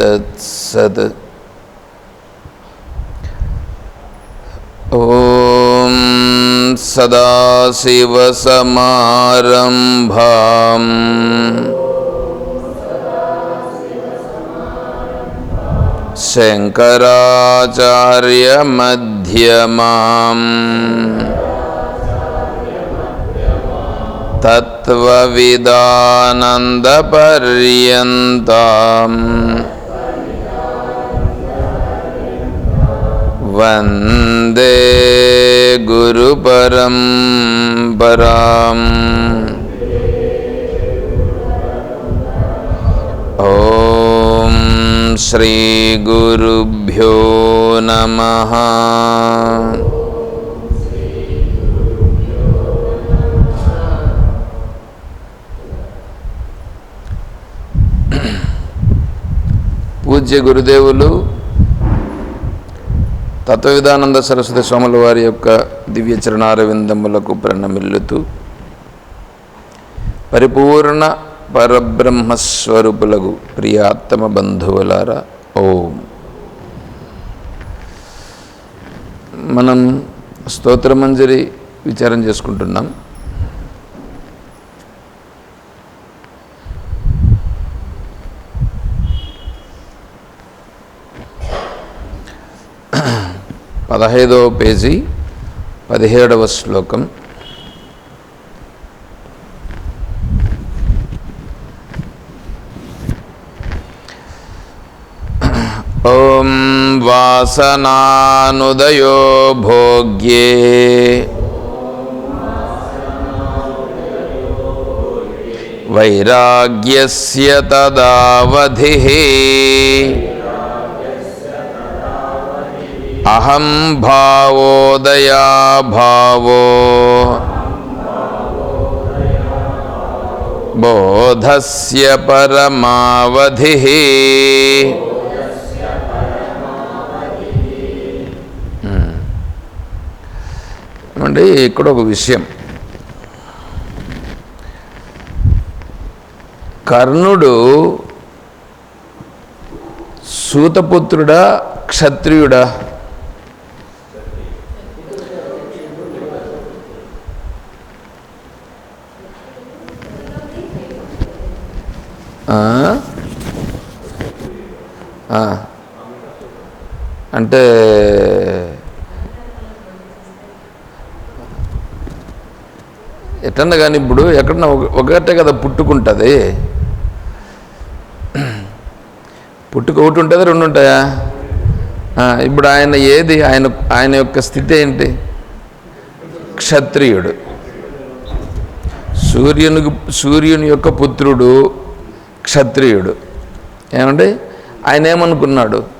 तत्स ॐ सदाशिवसमारम्भाम् शङ्कराचार्यमध्यमाम् तत्त्वविदानन्दपर्यन्ताम् वन्दे गुरुपरम्पराम्। ॐ श्रीगुरुभ्यो नमः పూజ్య గురుదేవులు తత్వవిధానంద సరస్వతి స్వాముల వారి యొక్క దివ్య చరణారవిందములకు ప్రణమిల్లుతూ పరిపూర్ణ పరబ్రహ్మస్వరూపులకు ప్రియాత్తమ బంధువులారా ఓం. మనం స్తోత్రమంజరి విచారం చేసుకుంటున్నాం. పదహైదవ పేజీ పదిహేడవ శ్లోకం. ఓం వాసనానుదయో భోగ్యే. వైరాగ్యస్య తదావధి. అహం భావోదయా భావో బోధస్య పరమావధి అంటే ఇక్కడ ఒక విషయం. కర్ణుడు సూతపుత్రుడా క్షత్రియుడా? అంటే ఎట్లన్నా కానీ ఇప్పుడు ఎక్కడన్నా ఒక- ఒకటే కదా పుట్టుకుంటుంది. పుట్టుక ఒకటి ఉంటుందా రెండు ఉంటాయా? ఇప్పుడు ఆయన ఏది? ఆయన ఆయన యొక్క స్థితి ఏంటి? క్షత్రియుడు. సూర్యునికి సూర్యుని యొక్క పుత్రుడు క్షత్రియుడు. ఏమండి? ఆయన ఏమనుకున్నాడు?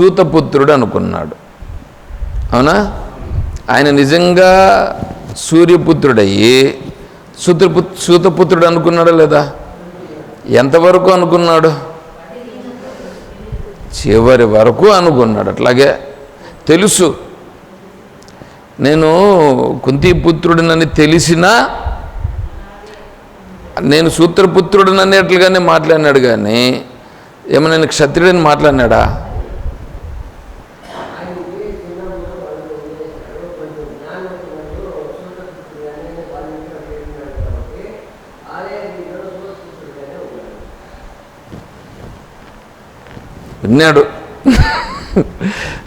సూతపుత్రుడు అనుకున్నాడు. అవునా? ఆయన నిజంగా సూర్యపుత్రుడయ్యి సూత్రపు సూతపుత్రుడు అనుకున్నాడా లేదా? ఎంతవరకు అనుకున్నాడు? చివరి వరకు అనుకున్నాడు. అట్లాగే తెలుసు. నేను కుంతిపుత్రుడినని తెలిసినా నేను సూత్రపుత్రుడిననేట్లుగానే మాట్లాడినాడు కానీ ఏమో నేను క్షత్రియుడిని మాట్లాడినాడా? విన్నాడు.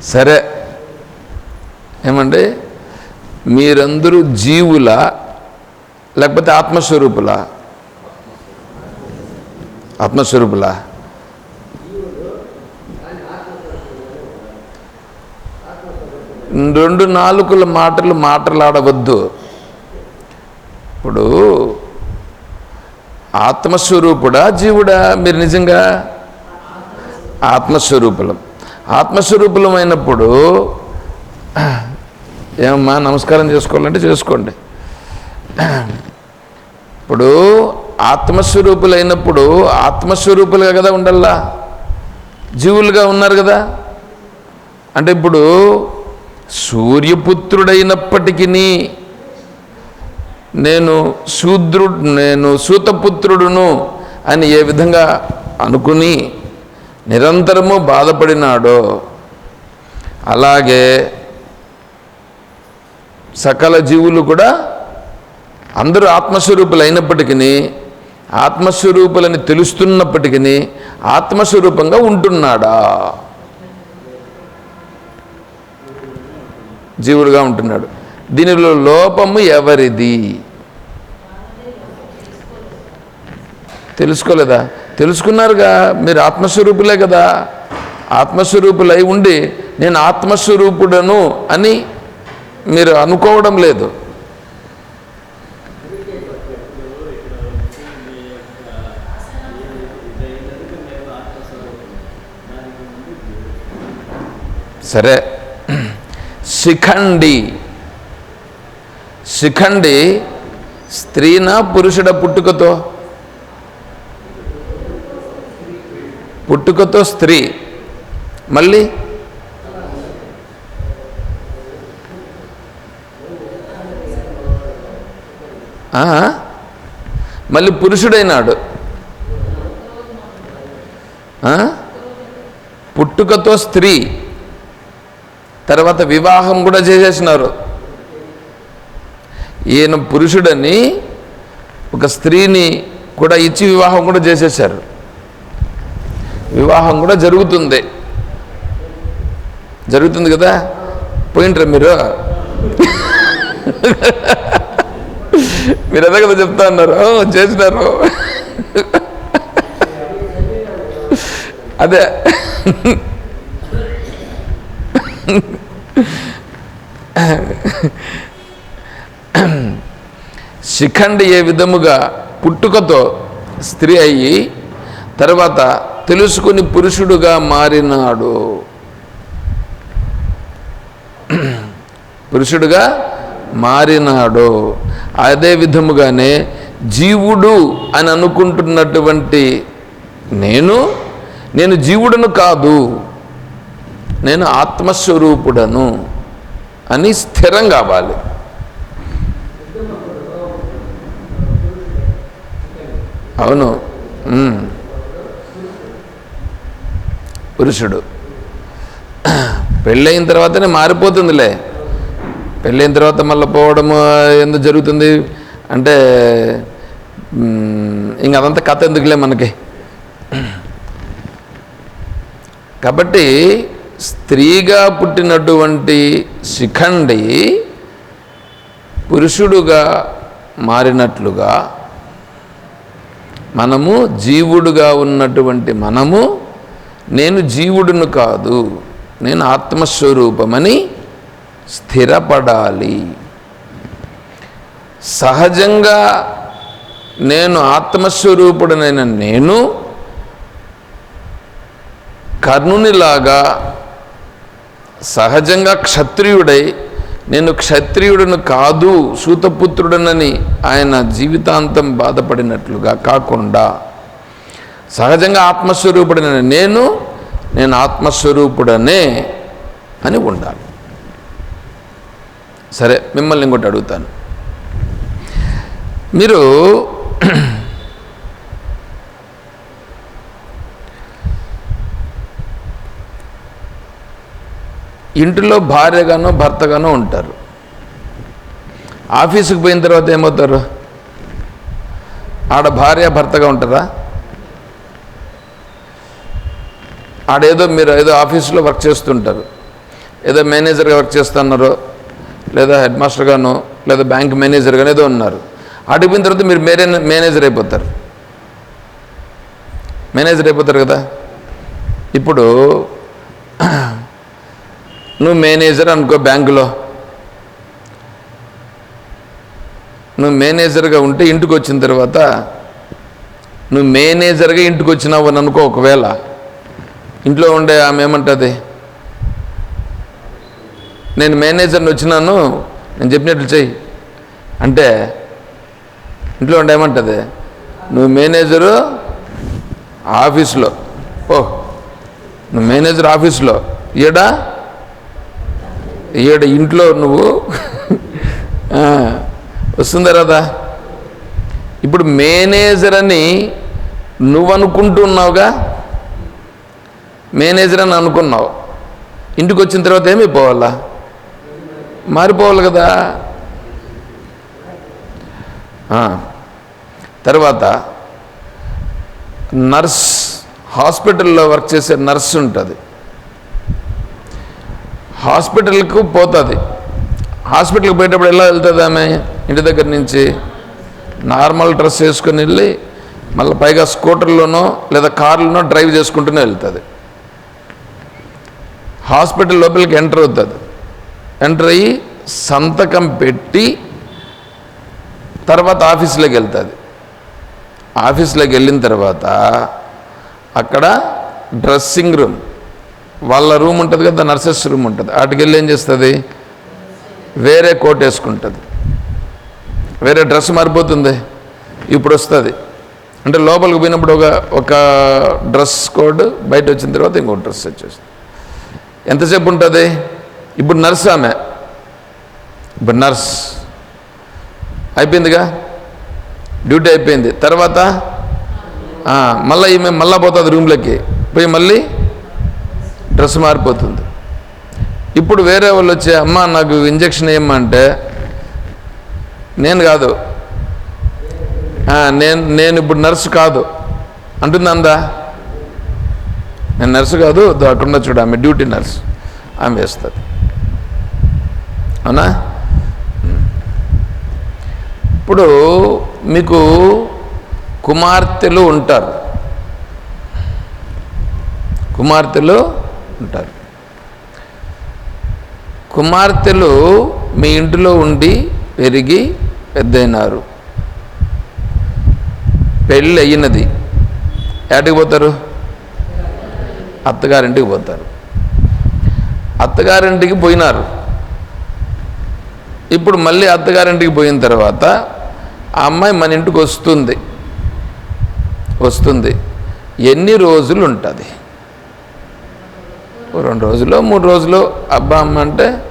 సరే. ఏమండి మీరందరూ జీవుల లేకపోతే ఆత్మస్వరూపుల? ఆత్మస్వరూపుల? రెండు నాలుగుల మాటలు మాటలాడవద్దు. ఇప్పుడు ఆత్మస్వరూపుడా జీవుడా? మీరు నిజంగా ఆత్మస్వరూపులం. ఆత్మస్వరూపులమైనప్పుడు ఏమమ్మా నమస్కారం చేసుకోవాలంటే చేసుకోండి. ఇప్పుడు ఆత్మస్వరూపులైనప్పుడు ఆత్మస్వరూపులుగా కదా ఉండల్లా జీవులుగా ఉన్నారు కదా? అంటే ఇప్పుడు సూర్యపుత్రుడైనప్పటికీ నేను శూద్రుడు నేను సూతపుత్రుడును అని ఏ విధంగా అనుకుని నిరంతరము బాధపడినాడో అలాగే సకల జీవులు కూడా అందరూ ఆత్మస్వరూపులు అయినప్పటికీ ఆత్మస్వరూపులని తెలుస్తున్నప్పటికీ ఆత్మస్వరూపంగా ఉంటున్నాడా? జీవుడుగా ఉంటున్నాడు. దీనిలో లోపము ఎవరిది? తెలుసుకోలేదా? తెలుసుకున్నారుగా మీరు ఆత్మస్వరూపులే కదా. ఆత్మస్వరూపులై ఉండి నేను ఆత్మస్వరూపుడను అని మీరు అనుకోవడం లేదు. సరే. శిఖండి. శిఖండి స్త్రీనా పురుషుడ పుట్టుకతో? పుట్టుకతో స్త్రీ. మళ్ళీ? మళ్ళీ పురుషుడైనాడు. పుట్టుకతో స్త్రీ. తర్వాత వివాహం కూడా చేసేసినారు. ఈయన పురుషుడని ఒక స్త్రీని కూడా ఇచ్చి వివాహం కూడా చేసేసారు వివాహం కూడా జరుగుతుంది. జరుగుతుంది కదా? పోయింటారా మీరు? మీరు అదే కదా చెప్తా అన్నారు. చేసినారు. అదే. శిఖండి ఏ విధముగా పుట్టుకతో స్త్రీ అయ్యి తర్వాత తెలుసుకుని పురుషుడుగా మారినాడు. పురుషుడుగా మారినాడు. అదే విధముగానే జీవుడు అని అనుకుంటున్నటువంటి నేను నేను జీవుడను కాదు నేను ఆత్మస్వరూపుడను అని స్థిరం కావాలి. అవును. పురుషుడు. పెళ్ళయిన తర్వాతనే మారిపోతుందిలే. పెళ్ళైన తర్వాత మళ్ళీ పోవడము ఎందుకు జరుగుతుంది? అంటే ఇంక అదంతా కథ ఎందుకులే మనకి? కాబట్టి స్త్రీగా పుట్టినటువంటి శిఖండి పురుషుడుగా మారినట్లుగా మనము జీవుడుగా ఉన్నటువంటి మనము నేను జీవుడును కాదు నేను ఆత్మస్వరూపమని స్థిరపడాలి. సహజంగా నేను ఆత్మస్వరూపుడనైన నేను కర్ణునిలాగా సహజంగా క్షత్రియుడై నేను క్షత్రియుడను కాదు సూతపుత్రుడనని ఆయన జీవితాంతం బాధపడినట్లుగా కాకుండా సహజంగా ఆత్మస్వరూపుడైన నేను నేను ఆత్మస్వరూపుడనే అని ఉండాలి. సరే మిమ్మల్ని ఇంకోటి అడుగుతాను. మీరు ఇంటిలో భార్యగానో భర్తగానో ఉంటారు. ఆఫీసుకు పోయిన తర్వాత ఏమవుతారు? ఆడ భార్య భర్తగా ఉంటారా ఆడేదో మీరు ఏదో ఆఫీసులో వర్క్ చేస్తుంటారు. ఏదో మేనేజర్గా వర్క్ చేస్తున్నారు లేదా హెడ్ మాస్టర్గానో లేదా బ్యాంక్ మేనేజర్గానో ఏదో ఉన్నారు. ఆడిపోయిన తర్వాత మీరు మేరే మేనేజర్ అయిపోతారు. మేనేజర్ అయిపోతారు కదా. ఇప్పుడు నువ్వు మేనేజర్ అనుకో బ్యాంకులో. నువ్వు మేనేజర్గా ఉంటే ఇంటికి వచ్చిన తర్వాత నువ్వు మేనేజర్గా ఇంటికి వచ్చినావు అని అనుకో ఒకవేళ. ఇంట్లో ఉండే ఆమె ఏమంటుంది? నేను మేనేజర్ని వచ్చినాను నేను చెప్పినట్లు చెయ్యి. అంటే ఇంట్లో ఉండే ఏమంటుంది? నువ్వు మేనేజరు ఆఫీస్లో. ఓ నువ్వు మేనేజర్ ఆఫీస్లో. ఈడ? ఈడ ఇంట్లో నువ్వు. వస్తుందా రాదా? ఇప్పుడు మేనేజర్ అని నువ్వు అనుకుంటున్నావుగా మేనేజర్ అని అనుకున్నావు. ఇంటికి వచ్చిన తర్వాత ఏమైపోవాలా మారిపోవాలి కదా. తర్వాత నర్స్ హాస్పిటల్లో వర్క్ చేసే నర్స్ ఉంటుంది. హాస్పిటల్కు పోతుంది. హాస్పిటల్కి పోయేటప్పుడు ఎలా వెళ్తుంది ఆమె? ఇంటి దగ్గర నుంచి నార్మల్ డ్రెస్ వేసుకొని వెళ్ళి మళ్ళీ పైగా స్కూటర్లోనో లేదా కార్లోనో డ్రైవ్ చేసుకుంటూనే వెళ్తుంది. హాస్పిటల్ లోపలికి ఎంటర్ అవుతుంది. ఎంటర్ అయ్యి సంతకం పెట్టి తర్వాత ఆఫీస్లోకి వెళ్తుంది. ఆఫీస్లోకి వెళ్ళిన తర్వాత అక్కడ డ్రెస్సింగ్ రూమ్ వాళ్ళ రూమ్ ఉంటుంది కదా నర్సెస్ రూమ్ ఉంటుంది. వాటికెళ్ళి ఏం చేస్తుంది? వేరే కోట్ వేసుకుంటుంది. వేరే డ్రెస్ మారిపోతుంది. ఇప్పుడు వస్తుంది. అంటే లోపలికి పోయినప్పుడు ఒక ఒక డ్రెస్ కోడ్ బయట వచ్చిన తర్వాత ఇంకో డ్రెస్ వచ్చేస్తుంది. ఎంతసేపు ఉంటుంది? ఇప్పుడు నర్స్ ఆమె. ఇప్పుడు నర్స్. అయిపోయిందిగా? డ్యూటీ అయిపోయింది. తర్వాత? మళ్ళీ ఈమె మళ్ళీ పోతుంది రూమ్లోకి. పోయి మళ్ళీ డ్రెస్ మారిపోతుంది. ఇప్పుడు వేరే వాళ్ళు వచ్చి అమ్మ నాకు ఇంజక్షన్ ఏమంటే నేను కాదు. నేను నేను ఇప్పుడు నర్సు కాదు. అంటుందా అందా? నేను నర్సు కాదు దో అక్కడ చూడు ఆమె డ్యూటీ నర్స్. ఆమె వేస్తుంది. అవునా? ఇప్పుడు మీకు కుమార్తెలు ఉంటారు. కుమార్తెలు ఉంటారు. కుమార్తెలు మీ ఇంటిలో ఉండి పెరిగి పెద్దయినారు. పెళ్ళి అయినది ఏటికి పోతారు? అత్తగారింటికి పోతారు. అత్తగారింటికి పోయినారు. ఇప్పుడు మళ్ళీ అత్తగారింటికి పోయిన తర్వాత ఆ అమ్మాయి మన ఇంటికి వస్తుంది. వస్తుంది. ఎన్ని రోజులు ఉంటుంది? ఓ రెండు రోజులు మూడు రోజులు అబ్బా అమ్మ అంటే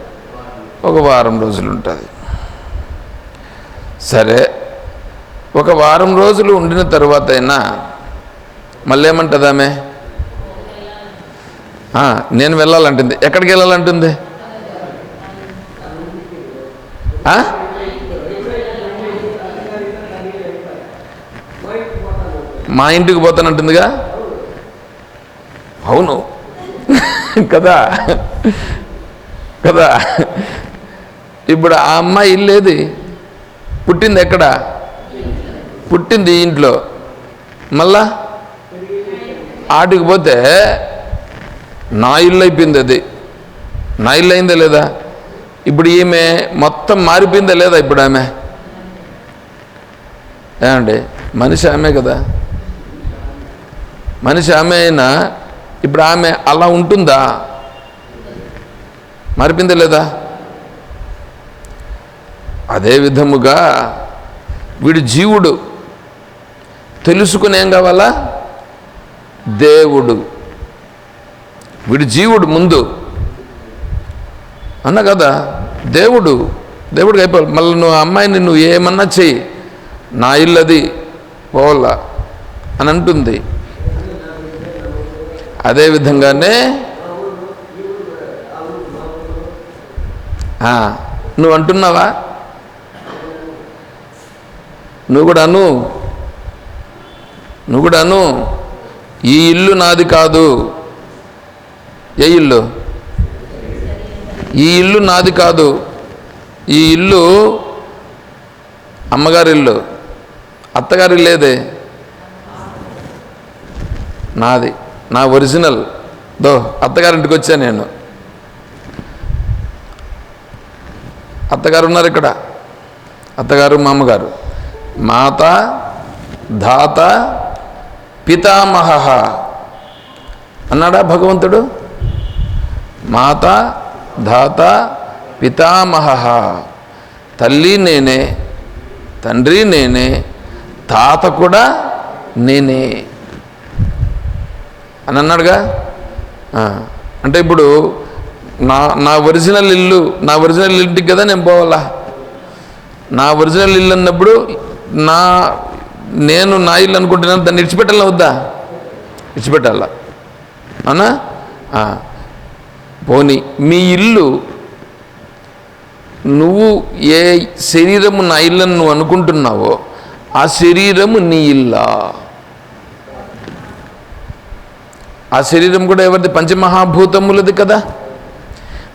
ఒక వారం రోజులు ఉంటుంది. సరే ఒక వారం రోజులు ఉండిన తర్వాత అయినా మళ్ళీ ఏమంటుంది ఆమె? నేను వెళ్ళాలంటుంది. ఎక్కడికి వెళ్ళాలంటుంది? ఆ? మా ఇంటికి పోతానంటుందిగా? అవును. కదా? కదా? ఇప్పుడు ఆ అమ్మాయి ఇల్లేది? పుట్టింది ఎక్కడ? పుట్టింది ఇంట్లో. మళ్ళా? ఆటికి పోతే నా ఇల్లు అయిపోయింది అది. నా ఇల్లు అయిందా లేదా? ఇప్పుడు ఈమె మొత్తం మారిపోయిందా లేదా ఇప్పుడు ఆమె? ఏమండి? మనిషి ఆమె కదా. మనిషి ఆమె అయినా ఇప్పుడు ఆమె అలా ఉంటుందా? మారిపోయిందా లేదా? అదే విధముగా వీడు జీవుడు. తెలుసుకునేం ఏం కావాలా? దేవుడు. వీడు జీవుడు ముందు. అన్న కదా దేవుడు దేవుడికి అయిపోవాలి. మళ్ళీ నువ్వు అమ్మాయిని నువ్వు ఏమన్నా చెయ్యి. నా ఇల్లు అది పోవాలా అని అంటుంది. అదే విధంగానే నువ్వు అంటున్నావా? నువ్వు కూడా అను. నువ్వు కూడా అను. ఈ ఇల్లు నాది కాదు. ఏ ఇల్లు? ఈ ఇల్లు నాది కాదు. ఈ ఇల్లు అమ్మగారి ఇల్లు అత్తగారి లేదే నాది. నా ఒరిజినల్. దో అత్తగారింటికి వచ్చా నేను. అత్తగారు ఉన్నారు ఇక్కడ. అత్తగారు మా అమ్మగారు మాత ధాత పితామహ. అన్నాడా భగవంతుడు? మాత ధాత పితామహ. తల్లి నేనే తండ్రి నేనే తాత కూడా నేనే. అని అన్నాడుగా? అంటే ఇప్పుడు నా నా ఒరిజినల్ ఇల్లు నా ఒరిజినల్ ఇంటికి కదా నేను పోవాలా? నా ఒరిజినల్ ఇల్లు అన్నప్పుడు నా నేను నా ఇల్లు అనుకుంటున్నాను దాన్ని ఇడిచిపెట్టాలా వద్దా? ఇడిచిపెట్టాలా అనా పోనీ మీ ఇల్లు నువ్వు ఏ శరీరము నా ఇల్లని నువ్వు అనుకుంటున్నావో ఆ శరీరము నీ ఇల్లా. ఆ శరీరం కూడా ఎవరిది? పంచమహాభూతములది కదా?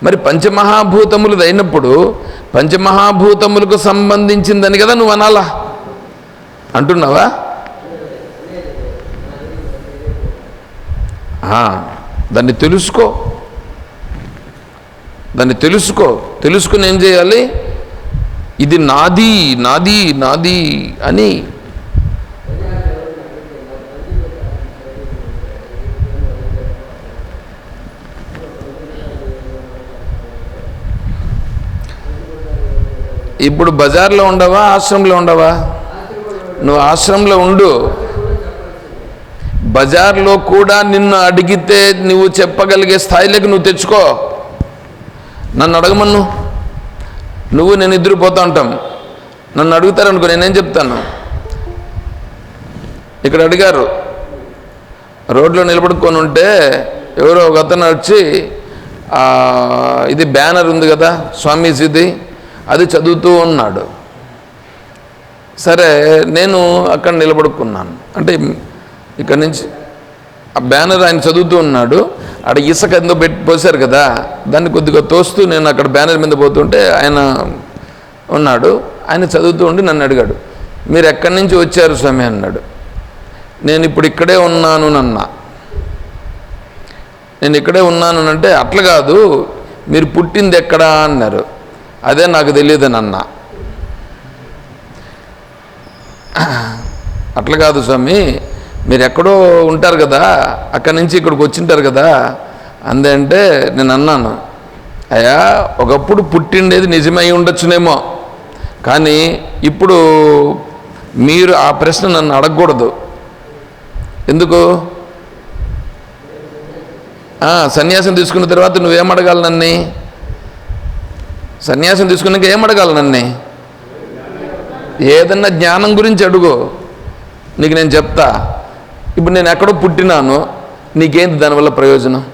మరి పంచమహాభూతములది అయినప్పుడు పంచమహాభూతములకు సంబంధించిందని కదా నువ్వు అనాలా? అంటున్నావా? దాన్ని తెలుసుకో. దాన్ని తెలుసుకో తెలుసుకుని ఏం చేయాలి? ఇది నాది నాది నాది అని ఇప్పుడు బజార్లో ఉండవా ఆశ్రమంలో ఉండవా? నువ్వు ఆశ్రమంలో ఉండు. బజార్లో కూడా నిన్ను అడిగితే నువ్వు చెప్పగలిగే స్థాయిలోకి నువ్వు తెచ్చుకో. నన్ను అడగమన్ను? నువ్వు నేను ఇద్దరు పోతా ఉంటాం నన్ను అడుగుతారనుకో నేనేం చెప్తాను? ఇక్కడ అడిగారు. రోడ్లో నిలబడుకొని ఉంటే ఎవరో ఒక అతను వచ్చి ఇది బ్యానర్ ఉంది కదా స్వామీజీది అది చదువుతూ ఉన్నాడు. సరే నేను అక్కడ నిలబడుకున్నాను. అంటే ఇక్కడి నుంచి ఆ బ్యానర్ ఆయన చదువుతూ ఉన్నాడు. ఆడ ఇసుక ఎందో పెట్టి పోసారు కదా దాన్ని కొద్దిగా తోస్తూ నేను అక్కడ బ్యానర్ మీద పోతుంటే ఆయన ఉన్నాడు ఆయన చదువుతూ ఉండి నన్ను అడిగాడు మీరు ఎక్కడి నుంచి వచ్చారు స్వామి? అన్నాడు. నేను ఇప్పుడు ఇక్కడే ఉన్నాను నన్నా. నేను ఇక్కడే ఉన్నాను అంటే అట్లా కాదు మీరు పుట్టింది ఎక్కడా? అన్నారు. అదే నాకు తెలియదు నన్న. అట్లా కాదు స్వామి మీరు ఎక్కడో ఉంటారు కదా అక్కడి నుంచి ఇక్కడికి వచ్చింటారు కదా అందంటే నేను అన్నాను అయ్యా ఒకప్పుడు పుట్టిండేది నిజమై ఉండొచ్చునేమో కానీ ఇప్పుడు మీరు ఆ ప్రశ్న నన్ను అడగకూడదు. ఎందుకు? సన్యాసం తీసుకున్న తర్వాత నువ్వేం అడగాలి నన్ను? సన్యాసం తీసుకున్నాక ఏం అడగాలి నన్ను? ఏదన్నా జ్ఞానం గురించి అడుగు నీకు నేను చెప్తా. ఇప్పుడు నేను ఎక్కడో పుట్టినాను నీకేంటి దానివల్ల ప్రయోజనం?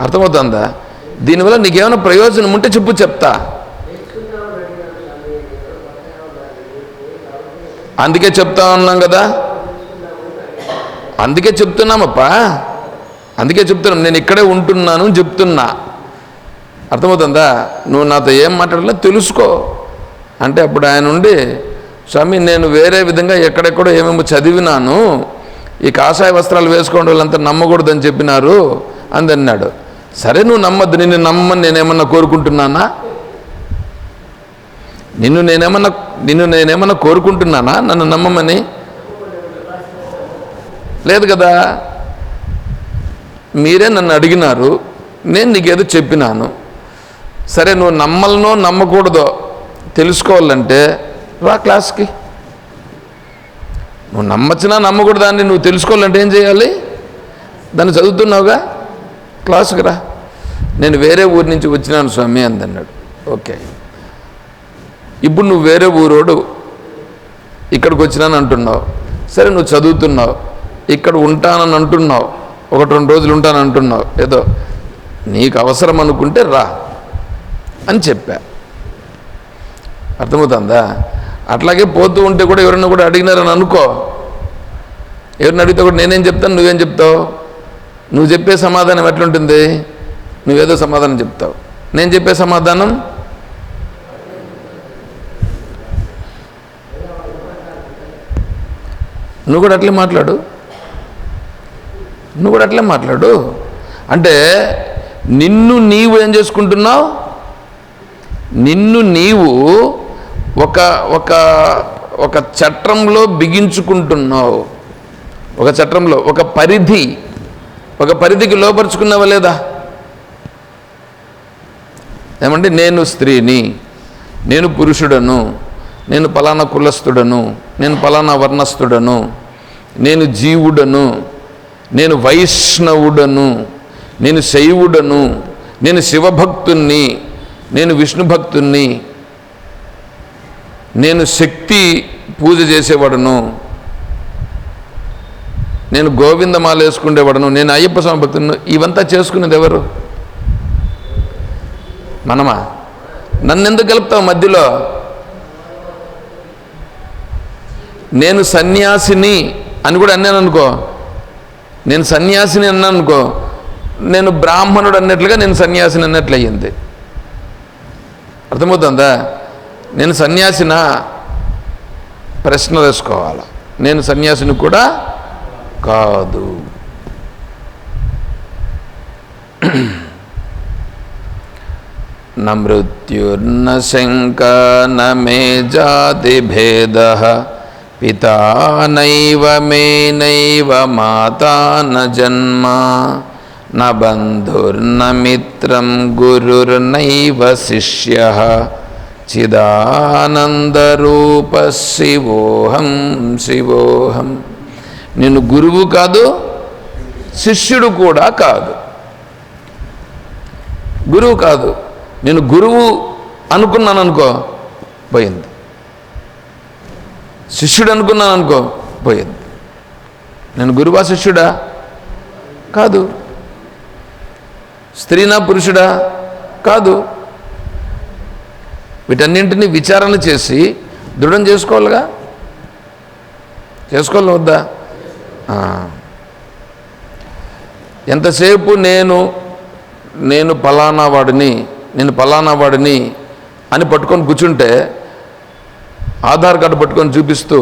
అర్థమవుతుందా? దీనివల్ల నీకేమైనా ప్రయోజనం ఉంటే చెప్పు చెప్తా. అందుకే చెప్తా ఉన్నాం కదా. అందుకే చెప్తున్నామప్పా. అందుకే చెప్తున్నాం. నేను ఇక్కడే ఉంటున్నాను చెప్తున్నా. అర్థమవుతుందా? నువ్వు నాతో ఏం మాట్లాడాలో తెలుసుకో. అంటే అప్పుడు ఆయన ఉండి స్వామి నేను వేరే విధంగా ఎక్కడెక్కడో ఏమేమో చదివినాను. ఈ కాషాయ వస్త్రాలు వేసుకోండి వాళ్ళంతా నమ్మకూడదని చెప్పినారు అని అన్నాడు. సరే నువ్వు నమ్మద్దు నిన్ను నమ్మని నేనేమన్నా కోరుకుంటున్నానా? నిన్ను నేనేమన్నా నిన్ను నేనేమన్నా కోరుకుంటున్నానా? నన్ను నమ్మమని? లేదు కదా. మీరే నన్ను అడిగినారు నేను నీకేదో చెప్పినాను. సరే నువ్వు నమ్మలనో నమ్మకూడదో తెలుసుకోవాలంటే రా క్లాస్కి. నువ్వు నమ్మచ్చినా నమ్మకూడదు దాన్ని నువ్వు తెలుసుకోవాలంటే ఏం చేయాలి? దాన్ని చదువుతున్నావుగా? క్లాసుకి రా. నేను వేరే ఊరి నుంచి వచ్చినాను స్వామి అందన్నాడు. ఓకే. ఇప్పుడు నువ్వు వేరే ఊరోడు ఇక్కడికి వచ్చినాను అంటున్నావు. సరే నువ్వు చదువుతున్నావు. ఇక్కడ ఉంటానని అంటున్నావు. ఒకటి రెండు రోజులు ఉంటాను అంటున్నావు. ఏదో నీకు అవసరం అనుకుంటే రా అని చెప్పా. అర్థమవుతుందా? అట్లాగే పోతూ ఉంటే కూడా ఎవరైనా కూడా అడిగినారని అనుకో. ఎవరిని అడిగితే కూడా నేనేం చెప్తాను నువ్వేం చెప్తావు? నువ్వు చెప్పే సమాధానం ఎట్లుంటుంది? నువ్వేదో సమాధానం చెప్తావు. నేను చెప్పే సమాధానం? నువ్వు కూడా అట్లే మాట్లాడు. నువ్వు కూడా అట్లే మాట్లాడు. అంటే నిన్ను నీవు ఏం చేసుకుంటున్నావు? నిన్ను నీవు ఒక ఒక ఒక చట్రంలో బిగించుకుంటున్నావు. ఒక చట్రంలో ఒక పరిధి ఒక పరిధికి లోపరుచుకున్నావా లేదా? ఏమంటే నేను స్త్రీని నేను పురుషుడను నేను పలానా కులస్థుడను నేను పలానా వర్ణస్థుడను నేను జీవుడను నేను వైష్ణవుడను నేను శైవుడను నేను శివభక్తుణ్ణి నేను విష్ణు భక్తుణ్ణి నేను శక్తి పూజ చేసేవాడును. నేను గోవిందమాల వేసుకునేవాడును నేను అయ్యప్ప స్వామి భక్తులను ఇవంతా చేసుకునేది ఎవరు? మనమా? నన్ను ఎందుకు కలుపుతావు మధ్యలో? నేను సన్యాసిని అని కూడా అన్నాను అనుకో. నేను సన్యాసిని అన్నాను అనుకో. నేను బ్రాహ్మణుడు అన్నట్లుగా నేను సన్యాసిని అన్నట్లు అయ్యింది అర్థమవుతుందా? నేను సన్యాసిన ప్రశ్న వేసుకోవాలి? నేను సన్యాసిని కూడా కాదు. నృత్యుర్న శంక న మే జాతి భేద పితా నైవ మే నైవ మాతా న జన్మ న బంధుర్న మిత్రం గురుర్నైవ శిష్య. చిదానందరూప శివోహం. శివోహం నేను గురువు కాదు శిష్యుడు కూడా కాదు. గురువు కాదు నేను గురువు అనుకున్నాను అనుకో పోయింది. శిష్యుడు అనుకున్నాను అనుకో పోయింది. నేను గురువా శిష్యుడా? కాదు. స్త్రీనా పురుషుడా? కాదు. వీటన్నింటినీ విచారణ చేసి దృఢం చేసుకోవాలిగా? చేసుకోవాలి వద్దా? ఎంతసేపు నేను నేను పలానా వాడిని నేను పలానా వాడిని అని పట్టుకొని కూర్చుంటే ఆధార్ కార్డు పట్టుకొని చూపిస్తూ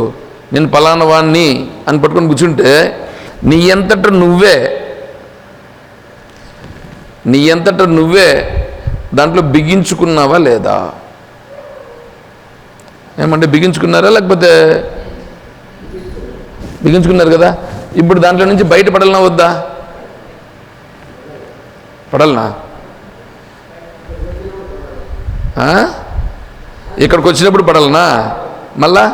నేను పలానా వాడిని అని పట్టుకొని కూర్చుంటే నీ ఎంతట నువ్వే నీ ఎంతట నువ్వే దాంట్లో బిగించుకున్నావా లేదా? ఏమంటే బిగించుకున్నారా లేకపోతే బిగించుకున్నారు కదా? ఇప్పుడు దాంట్లో నుంచి బయటపడాలనా వద్దా? పడాలనా? ఆ? ఇక్కడికి వచ్చినప్పుడు పడాలనా? మళ్ళా?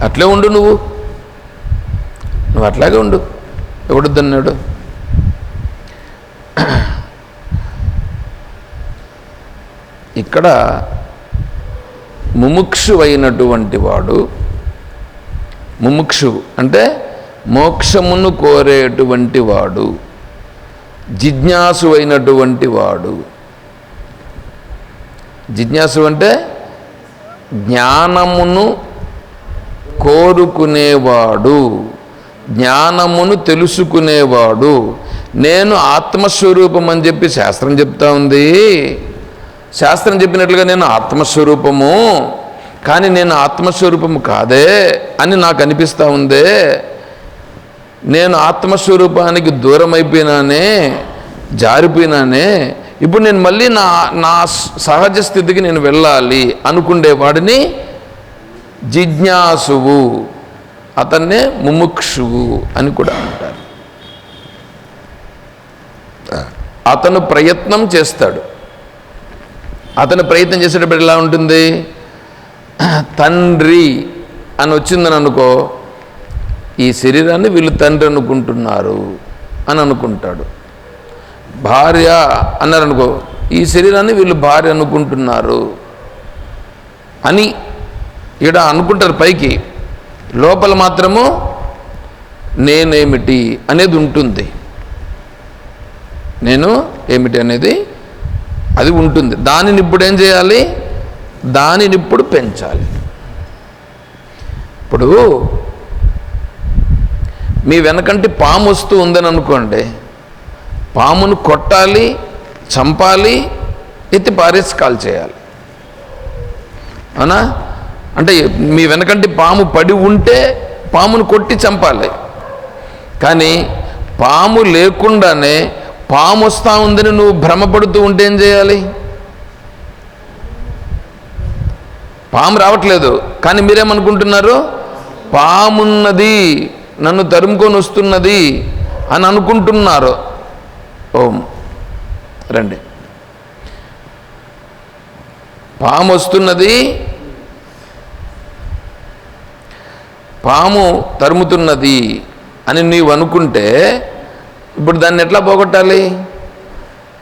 అట్లే ఉండు నువ్వు. నువ్వు అట్లాగే ఉండు. ఎవడొద్దన్నాడు ఇక్కడ ముముక్షు అయినటువంటి వాడు ముముక్షు అంటే మోక్షమును కోరేటువంటి వాడు జిజ్ఞాసు అయినటువంటి వాడు. జిజ్ఞాసు అంటే జ్ఞానమును కోరుకునేవాడు జ్ఞానమును తెలుసుకునేవాడు. నేను ఆత్మస్వరూపం అని చెప్పి శాస్త్రం చెప్తా ఉంది. శాస్త్రం చెప్పినట్లుగా నేను ఆత్మస్వరూపము కానీ నేను ఆత్మస్వరూపము కాదే అని నాకు అనిపిస్తూ ఉందే. నేను ఆత్మస్వరూపానికి దూరం అయిపోయినానే జారిపోయినానే ఇప్పుడు నేను మళ్ళీ నా నా సహజ స్థితికి నేను వెళ్ళాలి అనుకుండేవాడిని జిజ్ఞాసువు అతన్నే ముముక్షువు అని కూడా అంటారు. అతను ప్రయత్నం చేస్తాడు. అతను ప్రయత్నం చేసేటప్పుడు ఎలా ఉంటుంది? తండ్రి అని వచ్చిందని అనుకో ఈ శరీరాన్ని వీళ్ళు తండ్రి అనుకుంటున్నారు అని అనుకుంటాడు. భార్య అన్నారనుకో ఈ శరీరాన్ని వీళ్ళు భార్య అనుకుంటున్నారు అని ఈడ అనుకుంటారు పైకి. లోపల మాత్రము నేనేమిటి అనేది ఉంటుంది. నేను ఏమిటి అనేది అది ఉంటుంది. దానిని ఇప్పుడు ఏం చేయాలి? దానిని ఇప్పుడు పెంచాలి. ఇప్పుడు మీ వెనకంటి పాము వస్తూ ఉందని అనుకోండి. పామును కొట్టాలి చంపాలి ఎత్తి పారేసి కాల్ చేయాలి. అవునా? అంటే మీ వెనకంటి పాము పడి ఉంటే పామును కొట్టి చంపాలి. కానీ పాము లేకుండానే పాము వస్తూ ఉందని నువ్వు భ్రమపడుతూ ఉంటే ఏం చేయాలి? పాము రావట్లేదు. కానీ మీరేమనుకుంటున్నారు? పామున్నది నన్ను తరుముకొని వస్తున్నది అని అనుకుంటున్నారు. ఓం. రండి. పాము వస్తున్నది పాము తరుముతున్నది అని నీవు అనుకుంటే ఇప్పుడు దాన్ని ఎట్లా పోగొట్టాలి?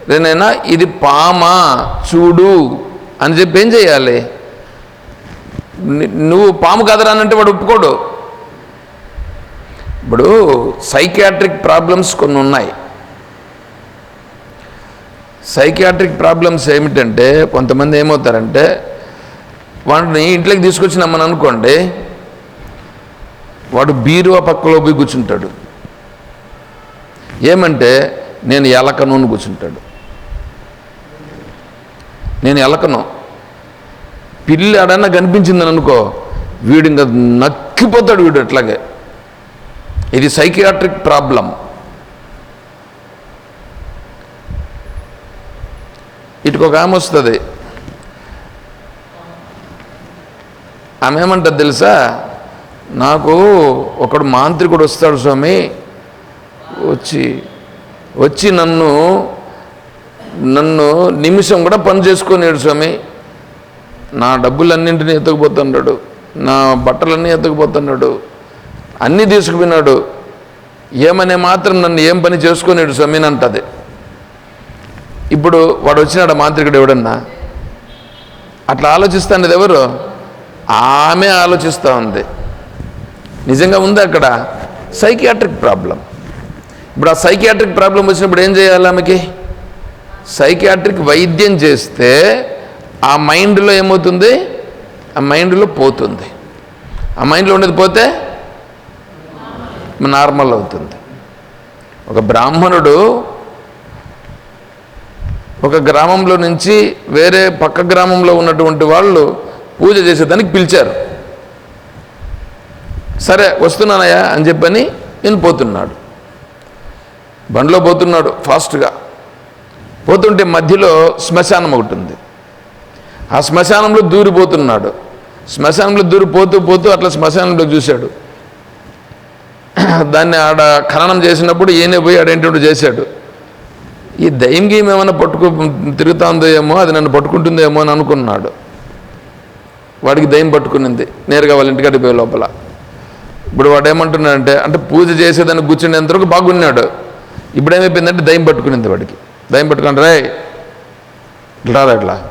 నేనైనా ఇది పామా చూడు అని చెప్పి ఏం చేయాలి? నువ్వు పాము కదరా అని అంటే వాడు ఒప్పుకోడు. ఇప్పుడు సైకియాట్రిక్ ప్రాబ్లమ్స్ కొన్ని ఉన్నాయి. సైకియాట్రిక్ ప్రాబ్లమ్స్ ఏమిటంటే కొంతమంది ఏమవుతారంటే వాడిని ఇంట్లోకి తీసుకొచ్చినామని అనుకోండి వాడు బీరువా పక్కలో పోయి కూర్చుంటాడు. ఏమంటే నేను ఎలకను అని కూర్చుంటాడు. నేను ఎలకను. పిల్లి ఆడన్నా కనిపించిందని అనుకో వీడు ఇంకా నక్కిపోతాడు వీడు అట్లాగే. ఇది సైకియాట్రిక్ ప్రాబ్లం. ఇటుకు ఒక ఆమె వస్తుంది. ఆమె ఏమంటుంది తెలుసా? నాకు ఒకడు మాంత్రికుడు వస్తాడు స్వామి వచ్చి వచ్చి నన్ను నన్ను నిమిషం కూడా పని చేసుకునేడు స్వామి. నా డబ్బులన్నింటినీ ఎత్తుకుపోతున్నాడు. నా బట్టలన్నీ ఎత్తుకుపోతున్నాడు. అన్నీ తీసుకుపోయినాడు. ఏమనే మాత్రం నన్ను ఏం పని చేసుకునేడు స్వామి అంటది. ఇప్పుడు వాడు వచ్చినాడు మాంత్రికుడు ఎవడన్నా? అట్లా ఆలోచిస్తాండేది ఎవరు? ఆమె ఆలోచిస్తూ ఉంది. నిజంగా ఉంది అక్కడ? సైకియాట్రిక్ ప్రాబ్లం ఇప్పుడు ఆ సైకియాట్రిక్ ప్రాబ్లం వచ్చినప్పుడు ఏం చేయాలి ఆమెకి? సైకియాట్రిక్ వైద్యం చేస్తే ఆ మైండ్లో ఏమవుతుంది? ఆ మైండ్లో పోతుంది. ఆ మైండ్లో ఉండేది పోతే నార్మల్ అవుతుంది. ఒక బ్రాహ్మణుడు ఒక గ్రామంలో నుంచి వేరే పక్క గ్రామంలో ఉన్నటువంటి వాళ్ళు పూజ చేసేదానికి పిలిచారు. సరే వస్తున్నానయ్యా అని చెప్పని నేను పోతున్నాడు. బండిలో పోతున్నాడు ఫాస్ట్గా. పోతుంటే మధ్యలో శ్మశానం ఒకటి ఉంది. ఆ శ్మశానంలో దూరిపోతున్నాడు శ్మశానంలో దూరిపోతూ పోతూ అట్లా శ్మశానంలో చూశాడు. దాన్ని ఆడ ఖననం చేసినప్పుడు ఈయనే పోయి ఆడేంటో చేశాడు. ఈ దయ్యం గీయం ఏమైనా పట్టుకు తిరుగుతుందో ఏమో అది నన్ను పట్టుకుంటుందో ఏమో అని అనుకున్నాడు. వాడికి దయ్యం పట్టుకునింది. నేరుగా వాళ్ళ ఇంటికాడికి పోయే లోపల. ఇప్పుడు వాడు ఏమంటున్నాడంటే అంటే పూజ చేసేదాన్ని కూర్చునేంతవరకు బాగున్నాడు. ఇప్పుడు ఏమైపోయిందంటే దయ్యం పట్టుకునింది వాడికి. దయం పట్టుకుని రే ఇట్లా ఇట్లా?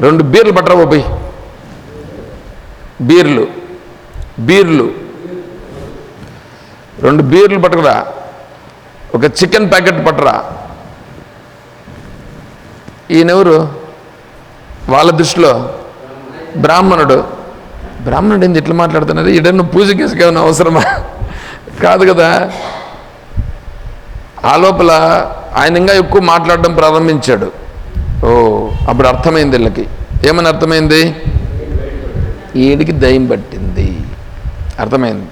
రెండు బీర్లు పట్టరా పోయి బీర్లు బీర్లు. రెండు బీర్లు పట్టుకురా. ఒక చికెన్ ప్యాకెట్ పట్టరా. ఈయనెవరు? వాళ్ళ దృష్టిలో బ్రాహ్మణుడు. బ్రాహ్మణుడు ఏంది ఇట్లా మాట్లాడుతున్నారు? ఇడన్ను పూజ కేసుకేమైనా అవసరమా? కాదు కదా. ఆ లోపల ఆయన ఇంకా ఎక్కువ మాట్లాడడం ప్రారంభించాడు. ఓ అప్పుడు అర్థమైంది వీళ్ళకి. ఏమని అర్థమైంది? ఈడికి దయం పట్టింది. అర్థమైంది.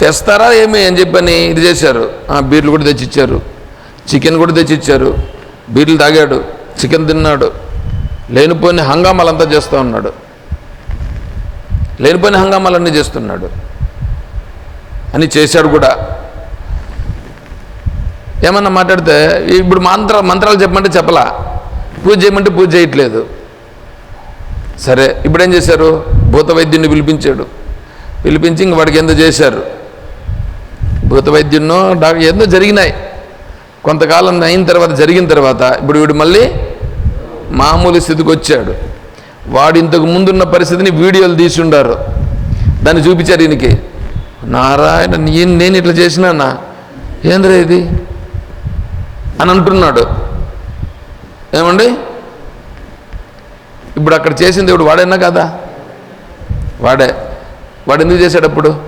తెస్తారా ఏమి? అని చెప్పని? ఇది చేశారు. ఆ బీర్లు కూడా తెచ్చిచ్చారు. చికెన్ కూడా తెచ్చిచ్చారు. బీర్లు తాగాడు. చికెన్ తిన్నాడు. లేనిపోయిన హంగామాలంతా చేస్తూ ఉన్నాడు. లేనిపోయిన హంగామాలన్నీ చేస్తున్నాడు. అని చేశాడు కూడా. ఏమన్నా మాట్లాడితే ఇప్పుడు మంత్ర మంత్రాలు చెప్పమంటే చెప్పలా. పూజ చేయమంటే పూజ చేయట్లేదు. సరే ఇప్పుడు ఏం చేశారు? భూత వైద్యుడిని పిలిపించాడు. పిలిపించి ఇంక వాడికి ఎంతో చేశారు? భూత వైద్యున్నో డాక్టర్ ఎంతో జరిగినాయి. కొంతకాలం అయిన తర్వాత జరిగిన తర్వాత ఇప్పుడు వీడు మళ్ళీ మామూలు స్థితికి వచ్చాడు. వాడు ఇంతకు ముందున్న పరిస్థితిని వీడియోలు తీసి ఉండారు దాన్ని చూపించారు ఈయనకి. నారాయణ నేను నేను ఇట్లా చేసినానా? ఏంద్రా ఇది? అని అంటున్నాడు. ఏమండి? ఇప్పుడు అక్కడ చేసింది దేవుడు వాడేనా కదా? వాడే. వాడు ఎందుకు చేశాడు అప్పుడు?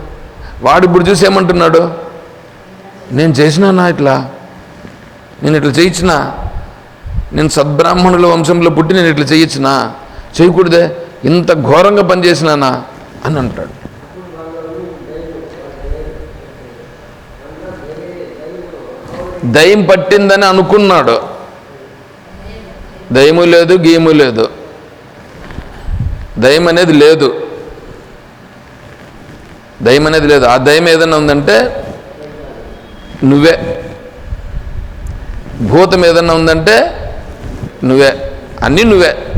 వాడు ఇప్పుడు చూసి ఏమంటున్నాడు? నేను చేసినానా ఇట్లా? నేను ఇట్లా చేయించినా? నేను సద్బ్రాహ్మణుల వంశంలో పుట్టి నేను ఇట్లా చేయించిన? చేయకూడదే. ఇంత ఘోరంగా పనిచేసినానా? అని అంటాడు. దయ్యం పట్టిందని అనుకున్నాడు. దయము లేదు గీము లేదు. దయం అనేది లేదు. దయం అనేది లేదు. ఆ దయం ఏదైనా ఉందంటే నువ్వే. భూతం ఏదన్నా ఉందంటే నువ్వే. అన్నీ నువ్వే.